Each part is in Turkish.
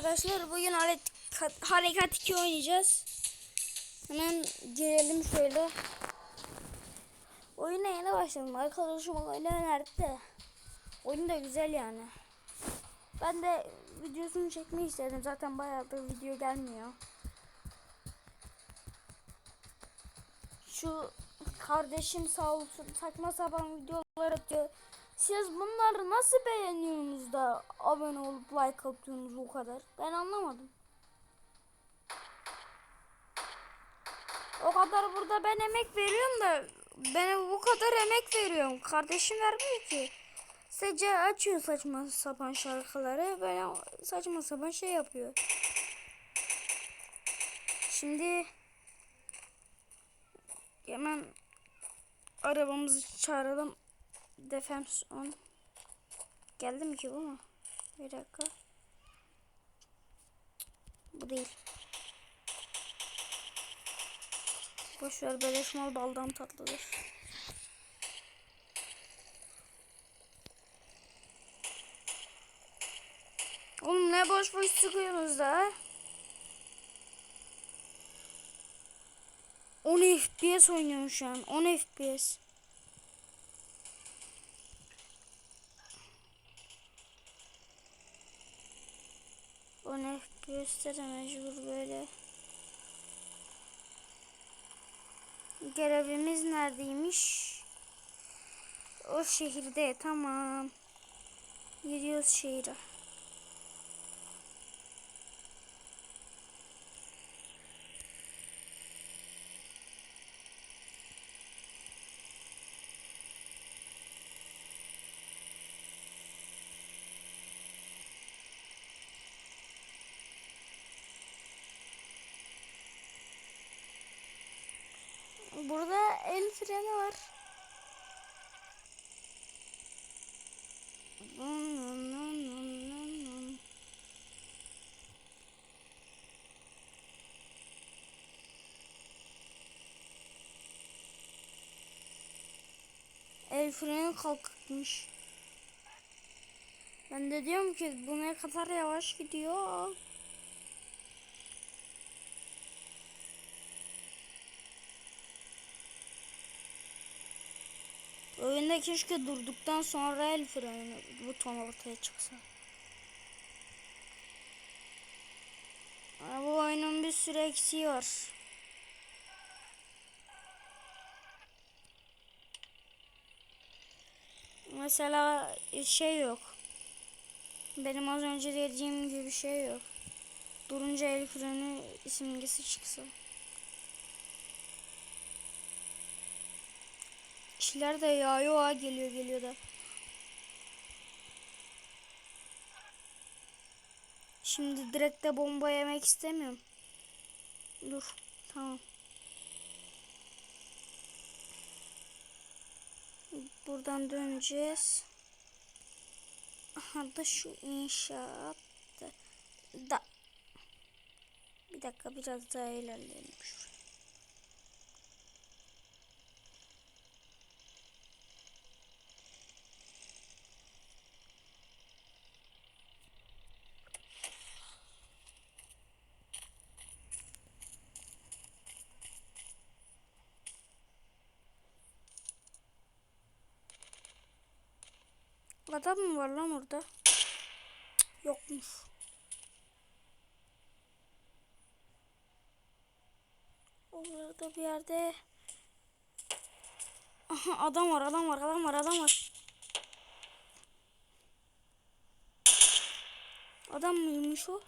arkadaşlar bugün harekat, harekat 2 oynayacağız. Hemen girelim şöyle. Oyuna yeni başladım. Arkadaşım oyunu önerdi. Oyun da güzel yani. Ben de videosunu çekmeyi istedim. Zaten bayağıdır video gelmiyor. Şu kardeşim sağ olsun saçma sapan videolar atıyor. Siz bunları nasıl beğeniyorsunuz da abone olup like atıyorsunuz o kadar? Ben anlamadım. O kadar burada ben emek veriyorum da ben bu kadar emek veriyorum. Kardeşim vermiyor ki. Sadece açıyor saçma sapan şarkıları. Böyle saçma sapan şey yapıyor. Şimdi hemen arabamızı çağıralım. Defense on. Geldi mi ki bu mu? Bir dakika. Bu değil. Boşver beleş mal baldan tatlıdır. Oğlum ne boş boş sıkıyorsunuz da? 10 FPS oynuyorum şu an. 10 FPS. O FPS'te de mecbur böyle. Görevimiz neredeymiş? O şehirde tamam. Gidiyoruz şehire. Burada el freni var. El freni kalkmış. Ben de diyorum ki bu ne kadar yavaş gidiyor. Oyunda keşke durduktan sonra el freni buton ortaya çıksa. Bu oyunun bir sürü eksiği var. Mesela şey yok. Benim az önce dediğim gibi şey yok. Durunca el freni simgesi çıksa. Kişiler de yağıyor ha geliyor geliyor da. Şimdi direkt de bomba yemek istemiyorum. Dur tamam. Buradan döneceğiz. Aha da şu inşaat da. Bir dakika biraz daha ilerleyelim şuraya. Adam mı var lan orada? Yokmuş. Orada bir yerde. Aha adam var, adam var, adam var, adam var. Adam mıymış o?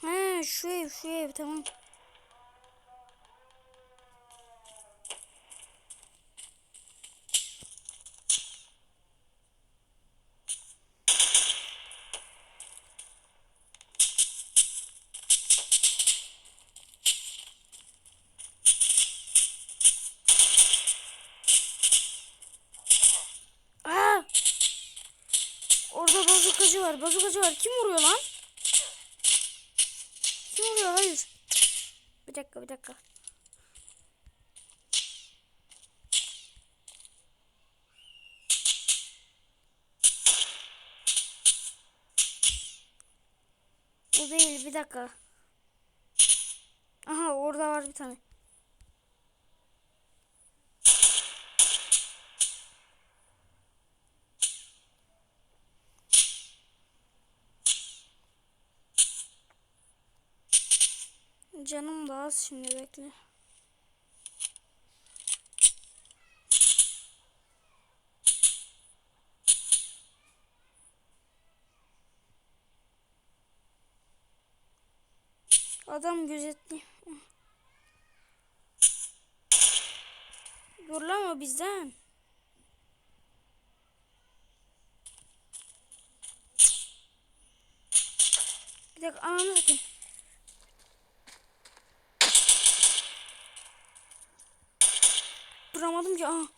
He şu ev, şu ev tamam. bazukacı var bazukacı var. Kim vuruyor lan? Kim vuruyor? Hayır. Bir dakika bir dakika. O değil bir dakika. Aha orada var bir tane. Canım da az şimdi bekle. Adam gözetli. O bizden. Bir dakika ananı satayım. Duramadım ki. Aha.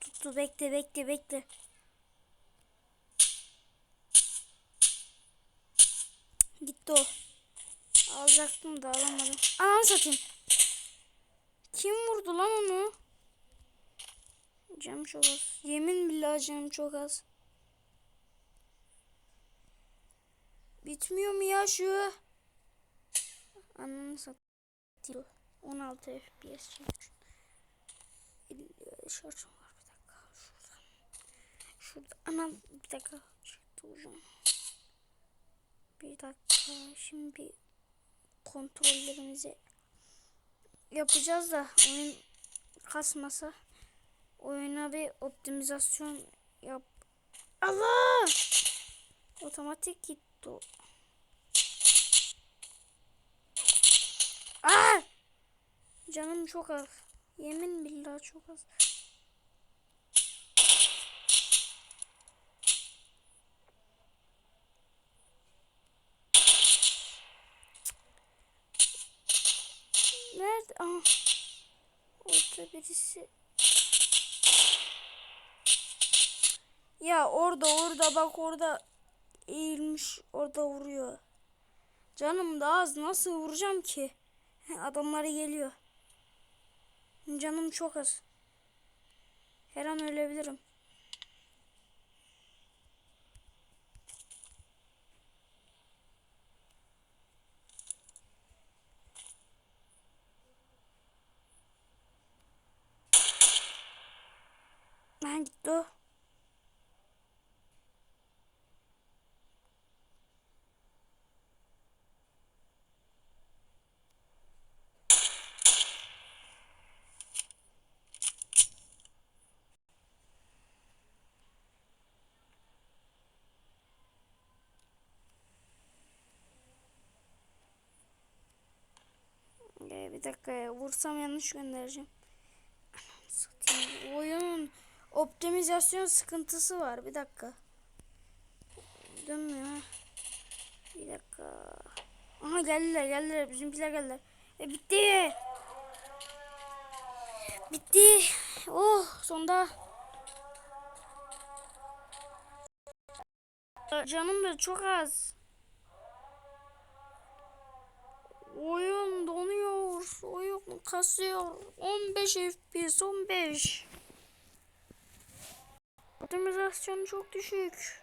Tuttu bekle bekle bekle. Gitti o. Alacaktım da alamadım. Ananı satayım. Kim vurdu lan onu? Canım çok az. Yemin billahi canım çok az. Bitmiyor mu ya şu? Ananı satayım. 16 FPS çekiyor. Şarjım var bir dakika. Şurada. Şurada. Anam bir dakika. Çıktı ucum. Bir dakika. Şimdi bir kontrollerimizi yapacağız da oyun kasmasa oyuna bir optimizasyon yap. Allah! Otomatik gitti o. Aa! Canım çok az. Yemin billahi çok az. Nerede? Aha. Orada birisi. Ya orada orada bak orada eğilmiş orada vuruyor. Canım da az nasıl vuracağım ki? Adamları geliyor. Canım çok az. Her an ölebilirim. Ben gitti o. Ee, bir dakika ya. Vursam yanlış göndereceğim. Satayım. Oyunun optimizasyon sıkıntısı var. Bir dakika. Dönmüyor. Bir dakika. Aha geldiler geldiler. Bizimkiler geldiler. E bitti. Bitti. Oh sonunda. Canım da çok az. Oyun donuyor. Oyun kasıyor. 15 FPS 15. Optimizasyon çok düşük.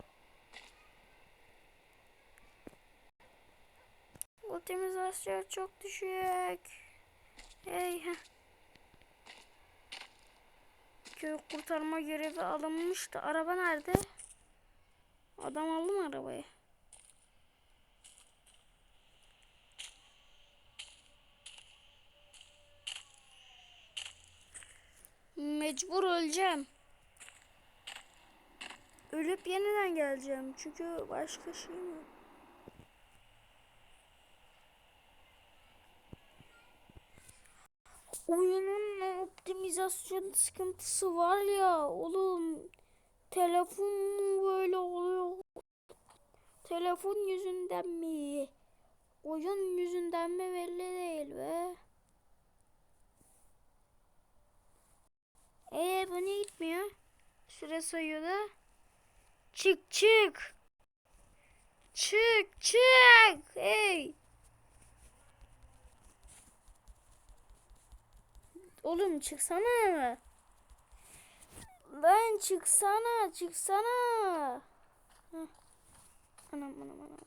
Optimizasyon çok düşük. Hey. Köy kurtarma görevi alınmıştı. Araba nerede? Adam aldı mı arabayı? Mecbur öleceğim. Ölüp yeniden geleceğim. Çünkü başka şey yok. Oyunun optimizasyon sıkıntısı var ya oğlum. Telefon mu böyle oluyor? Telefon yüzünden mi? Oyun yüzünden mi belli değil be. Ee bu niye gitmiyor? Süre sayıyor da. Çık çık. Çık çık. Hey. Oğlum çıksana. Ben çıksana çıksana. Heh. Anam anam. anam.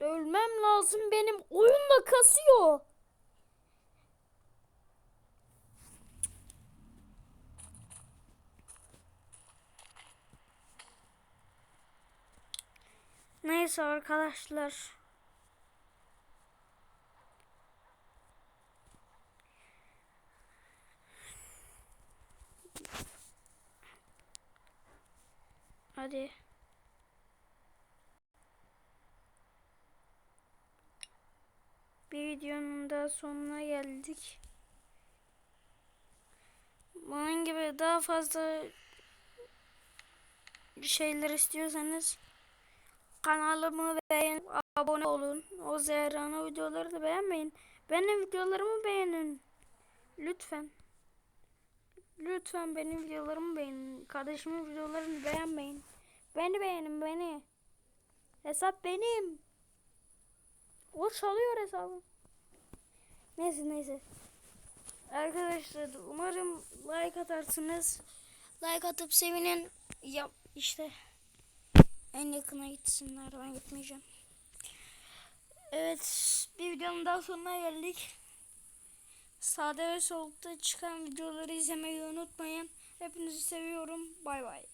Ölmem lazım benim. Oyunla kasıyor. Neyse arkadaşlar. Hadi. Bir videonun da sonuna geldik. Bunun gibi daha fazla şeyler istiyorsanız kanalımı beğen, abone olun. O Zehra'nın videoları da beğenmeyin. Benim videolarımı beğenin. Lütfen. Lütfen benim videolarımı beğenin. Kardeşimin videolarını beğenmeyin. Beni beğenin beni. Hesap benim. O çalıyor hesabı. Neyse neyse. Arkadaşlar umarım like atarsınız. Like atıp sevinin. Yap işte. En yakına gitsinler. Ben gitmeyeceğim. Evet. Bir videonun daha sonuna geldik. Sade ve soğukta çıkan videoları izlemeyi unutmayın. Hepinizi seviyorum. Bay bay.